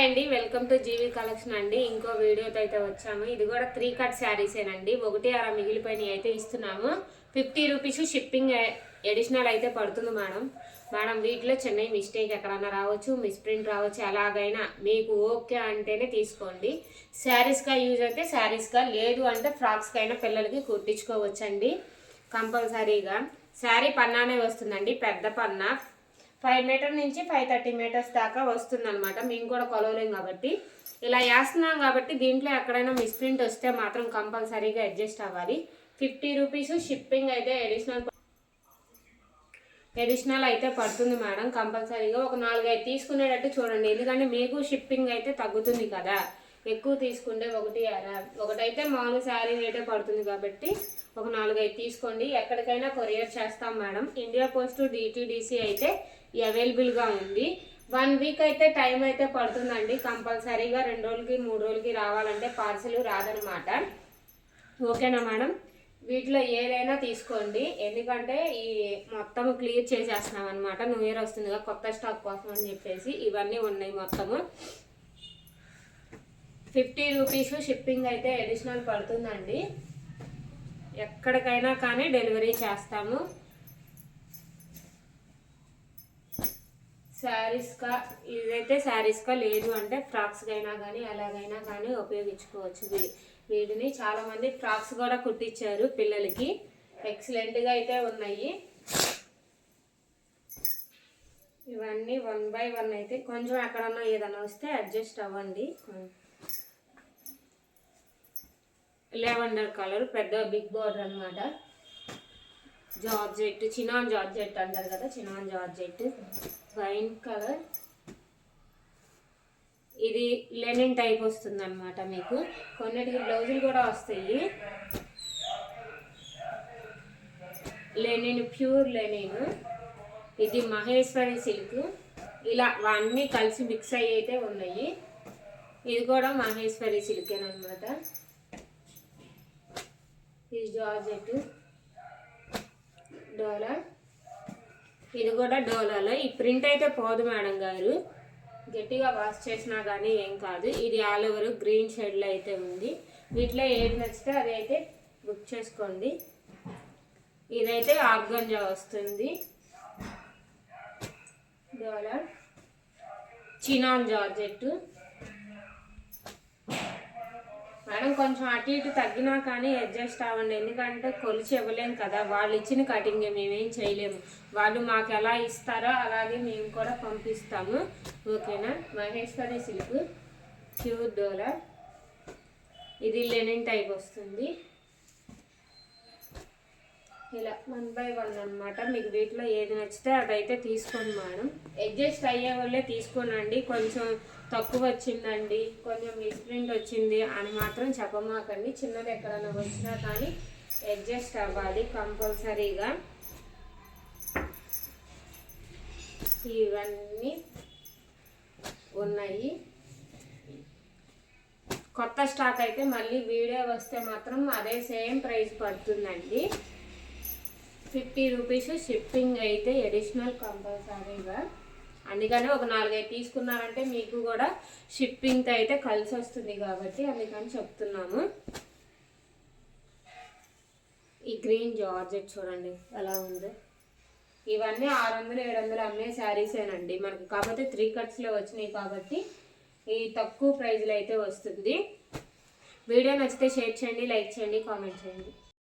Hi అండి welcome to G V collection అండి. ఇంకో వీడియోతో అయితే వచ్చాము. ఇది కూడా త్రీ కట్ శారీసేనండి ఒకటి అర మిగిలిపోయినవి అయితే ఇస్తున్నాము. ఫిఫ్టీ రూపీస్ షిప్పింగ్ ఎడిషనల్ అయితే పడుతుంది మేడం. మేడం వీటిలో చిన్న మిస్టేక్ ఎక్కడన్నా రావచ్చు మిస్ప్రింట్ రావచ్చు ఎలాగైనా మీకు ఓకే అంటేనే తీసుకోండి. శారీస్గా యూజ్ అయితే శారీస్గా లేదు అంటే ఫ్రాక్స్కైనా పిల్లలకి కుట్టించుకోవచ్చండి. కంపల్సరీగా. శారీ పన్నానే వస్తుందండి పెద్ద పన్నా. ఫైవ్ మీటర్ నుంచి ఫైవ్ థర్టీ మీటర్స్ దాకా వస్తుంది అనమాట మేము కూడా కొలవలేం కాబట్టి. ఇలా వేస్తున్నాం కాబట్టి దీంట్లో ఎక్కడైనా మిస్ప్రింట్ వస్తే మాత్రం కంపల్సరీగా అడ్జస్ట్ అవ్వాలి. ఫిఫ్టీ రూపీస్ షిప్పింగ్ అయితే అడిషనల్ అడిషనల్ అయితే పడుతుంది మేడం కంపల్సరీగా. ఒక నాలుగైదు తీసుకునేటట్టు చూడండి. ఎందుకంటే మీకు షిప్పింగ్ అయితే తగ్గుతుంది కదా. ఎక్కువ తీసుకుంటే ఒకటి అర- ఒకటైతే మామూలు శారీ రేటే పడుతుంది కాబట్టి ఒక నాలుగైదు తీసుకోండి. ఎక్కడికైనా కొరియర్ చేస్తాం మేడం. ఇండియా పోస్ట్ డిటీడీసీ అయితే అవైలబుల్గా ఉంది. వన్ వీక్ అయితే టైం అయితే పడుతుందండి. కంపల్సరీగా రెండు రోజులకి మూడు రోజులకి రావాలంటే పార్సిల్ రాదనమాట ఓకేనా మేడం? వీటిలో ఏదైనా తీసుకోండి. ఎందుకంటే ఈ మొత్తం క్లియర్ చేసేస్తున్నాం అనమాట న్యూ ఇయర్ వస్తుందిగా కొత్త స్టాక్ కోసం అని చెప్పేసి ఇవన్నీ ఉన్నాయి మొత్తము. ఫిఫ్టీ రూపీస్ షిప్పింగ్ అయితే అడిషనల్ పడుతుందండి. ఎక్కడికైనా కానీ డెలివరీ చేస్తాము. శారీస్గా ఇదైతే శారీస్గా లేదు అంటే ఫ్రాక్స్గా అయినా కానీ ఎలాగైనా కానీ ఉపయోగించుకోవచ్చు. వీటిని చాలామంది ఫ్రాక్స్ కూడా కుట్టించారు పిల్లలకి. ఎక్సలెంట్గా అయితే ఉన్నాయి. ఇవన్నీ వన్ బై వన్ అయితే కొంచెం ఎక్కడన్నా ఏదైనా వస్తే అడ్జస్ట్ అవ్వండి. లెవెండర్ కలర్ పెద్ద బిగ్ బార్డర్ అనమాట జార్జెట్ చినాన్ జార్జెట్ అంటారు కదా చినాన్ జార్జెట్ వైన్ కలర్ ఇది లెనిన్ టైప్ వస్తుంది అనమాట మీకు. కొన్నిటికి బ్లౌజులు కూడా వస్తాయి. లెనిన్ ప్యూర్ లెనిన్ ఇది మహేశ్వరి సిల్క్ ఇలా అన్నీ కలిసి మిక్స్ అయ్యి అయితే ఉన్నాయి. ఇది కూడా మహేశ్వరి సిల్కేనమాట జార్జెట్ డోలా ఇది కూడా డోలాలో ఈ ప్రింట్ అయితే పోదు మేడం గారు. గట్టిగా వాష్ చేసినా కానీ ఏం కాదు. ఇది ఆల్ ఓవర్ గ్రీన్ షేడ్లో అయితే ఉంది. వీటిలో ఏది నచ్చితే అది అయితే బుక్ చేసుకోండి. ఇదైతే ఆర్గంజా వస్తుంది. డోలా చినాన్ జార్జెట్. మేడం కొంచెం అటు ఇటు తగ్గినా కానీ అడ్జస్ట్ అవ్వండి. ఎందుకంటే కొలిచి ఇవ్వలేము కదా. వాళ్ళు ఇచ్చిన కటింగ్ మేమేం చేయలేము. వాళ్ళు మాకు ఎలా ఇస్తారో అలాగే మేము కూడా పంపిస్తాము. ఓకేనా? Maheshwari silk pure dola. ఇది లెనిన్ టైప్ వస్తుంది. ఇలా వన్ బై వన్ అనమాట మీకు వీటిలో ఏది నచ్చితే అదైతే తీసుకోండి మేడం. అడ్జస్ట్ అయ్యే వాళ్ళే తీసుకోనండి. కొంచెం తక్కువ వచ్చిందండి కొంచెం మిస్ప్రింట్ వచ్చింది అని మాత్రం చెప్పమాకండి. చిన్నది ఎక్కడైనా వచ్చినా కానీ అడ్జస్ట్ అవ్వాలి కంపల్సరీగా. ఇవన్నీ ఉన్నాయి. కొత్త స్టాక్ అయితే మళ్ళీ వీడియో వస్తే మాత్రం అదే సేమ్ ప్రైస్ పడుతుందండి. ఫిఫ్టీ రూపీస్ షిప్పింగ్ అయితే అడిషనల్ కంపల్సరీగా అందుకని ఒక నాలుగైదు తీసుకున్నారంటే మీకు కూడా షిప్పింగ్తో అయితే కలిసి వస్తుంది కాబట్టి అందుకని చెప్తున్నాము. ఈ గ్రీన్ జార్జెట్ చూడండి ఎలా ఉంది? ఇవన్నీ ఆరు వందలు ఏడు వందలు అమ్మే శారీసేనండి మనకి. కాకపోతే త్రీ కట్స్లో వచ్చినాయి కాబట్టి ఈ తక్కువ ప్రైజ్లో అయితే వస్తుంది. వీడియో నచ్చితే షేర్ చేయండి లైక్ చేయండి కామెంట్ చేయండి.